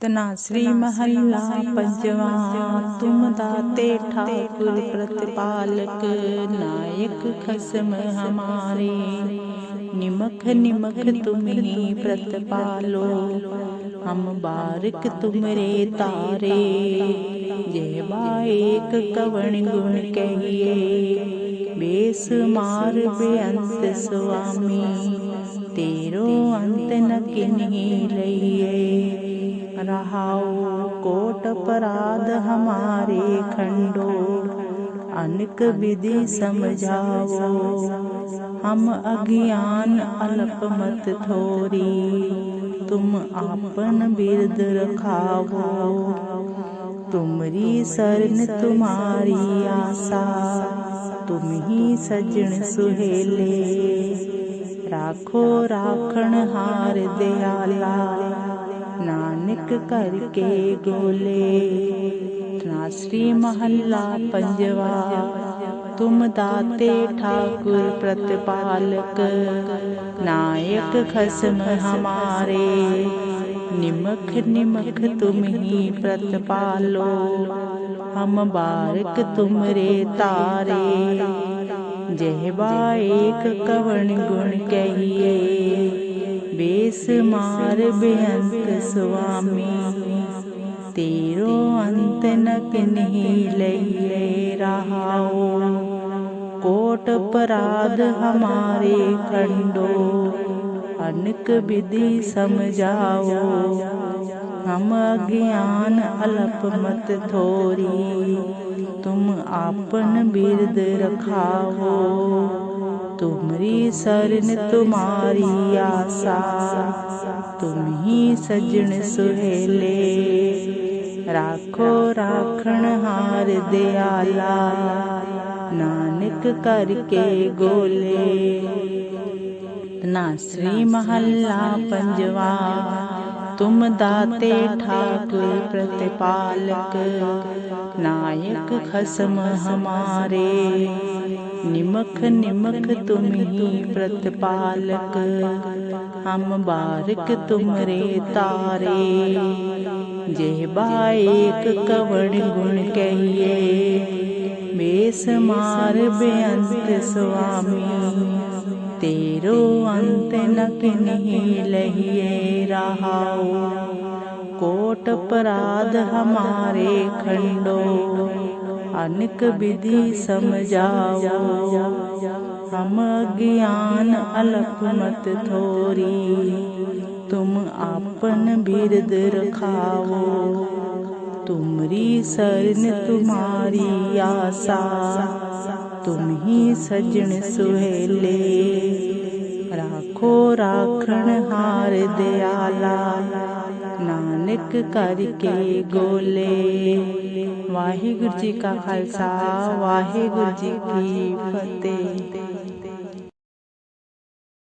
ਤਨਾਸਰੀ ਮਹੱਲਾ ਪੰਜਵਾਂ ਤੁਮ ਦਾਤੇ ਠਾਕੁਰ ਪ੍ਰਤਪਾਲਕ ਨਾਇਕ ਖਸਮ ਹਮਾਰੇ ਨਿਮਖ ਨਿਮਖ ਤੁਮਹੀ ਪ੍ਰਤਪਾਲੋ ਹਮ ਬਾਰਿਕ ਤੁਮਰੇ ਤਾਰੇ ਜੇ ਬਾਇਕ ਕਵਣ ਗੁਣ ਕਹੀਏ ਬੇਸ ਮਾਰ ਬੇਅੰਤ ਸੁਆਮੀ ਤੇਰੋ ਅੰਤ ਨ ਕਿਨਹੀ ਲਈਏ रहाओ कोट अपराध हमारे खंडो अनक विधि समझाओ हम अज्ञान अल्प मत थोरी तुम आपन बिरद रखावो तुमरी सरन तुम्हारी आशा तुम ही सजन सुहेले राखो राखण हार दयाला ਨਾਨਕ ਕਰਕੇ ਗੋਲੇ ਤਨਾਸਰੀ ਮਹੱਲਾ ਪੰਜਵਾ, ਤੁਮ ਦਾਤੇ ਠਾਕੁਰ ਪ੍ਰਤਪਾਲਕ, ਨਾਇਕ ਖਸਮ ਹਮਾਰੇ, ਨਿਮਖ ਨਿਮਖ ਤੁਮ ਹੀ ਪ੍ਰਤਪਾਲੋ, ਹਮ ਬਾਰਕ ਤੁਮਰੇ ਤਾਰੇ, ਜਹਿਬਾ ਏਕ ਕਵਣ ਗੁਣ ਕਹੀਏ। ਬੇਸ ਮਾਰ ਬੇਅੰਤ ਸੁਆਮੀ। ਤੇਰੋ ਅੰਤ ਨ ਕਿਨਹੀ ਲਈਏ ਰਹਾਓ ਕੋਟ ਅਪਰਾਧ ਹਮਾਰੇ ਖੰਡੋ। ਅਨਕ ਵਿਧि ਸਮਝਾਓ। ਹਮ ਅਗਿਆਨ ਅਲਪ ਮਤ ਥੋਰੀ। ਤੁਮ ਆਪਨ ਬਿਰਦ ਤੁਮਰੀ ਸਰਨ ਤੁਮਾਰੀ ਆਸਾ। ਤੁਮ ਹੀ ਸਜਣ ਸੁਹੇਲੇ। ਰਾਖੋ ਰਾਖਣ ਹਾਰ ਦਿਆਲਾ। ਨਾਨਕ ਕਰਕੇ ਗੋਲੇ। ਤਨਾ ਸ੍ਰੀ ਮਹੱਲਾ ਪੰਜਵਾ। ਤੁਮ ਦਾਤੇ ਠਾਕੁਰ ਪ੍ਰਤਿਪਾਲਕ, ਨਾਇਕ ਖਸਮ ਹਮਾਰੇ। ਨਿਮਖ ਨਿਮਖ ਤੁਮ ਹੀ ਪ੍ਰਤਿਪਾਲਕ, ਹਮ ਬਾਰਕ ਤੁਮਰੇ ਤਾਰੇ। ਜੇ ਏਕ ਕਵਣ ਗੁਣ ਕਹੀਏ ਬੇਸ ਮਾਰ ਬੇਅੰਤ ਸੁਆਮੀ। तेरो अंत न किन्हीं लहिए रहाओ कोट अपराध हमारे खंडो अनक विधि समझाओ हम ज्ञान अलप मत थोरी तुम आपन बिरद रखाओ तुमरी सरन तुम्हारी आशा ਤੁਮ ਹੀ ਸਜਣ ਸੁਹੇਲੇ। ਰਾਖੋ ਰਾਖਣ ਹਾਰ ਦਿਆਲਾ। ਨਾਨਕ ਕਰਕੇ ਗੋਲੇ। ਵਾਹਿਗੁਰੂ ਜੀ ਕਾ ਖਾਲਸਾ, ਵਾਹਿਗੁਰੂ ਜੀ ਕੀ ਫਤਿਹ।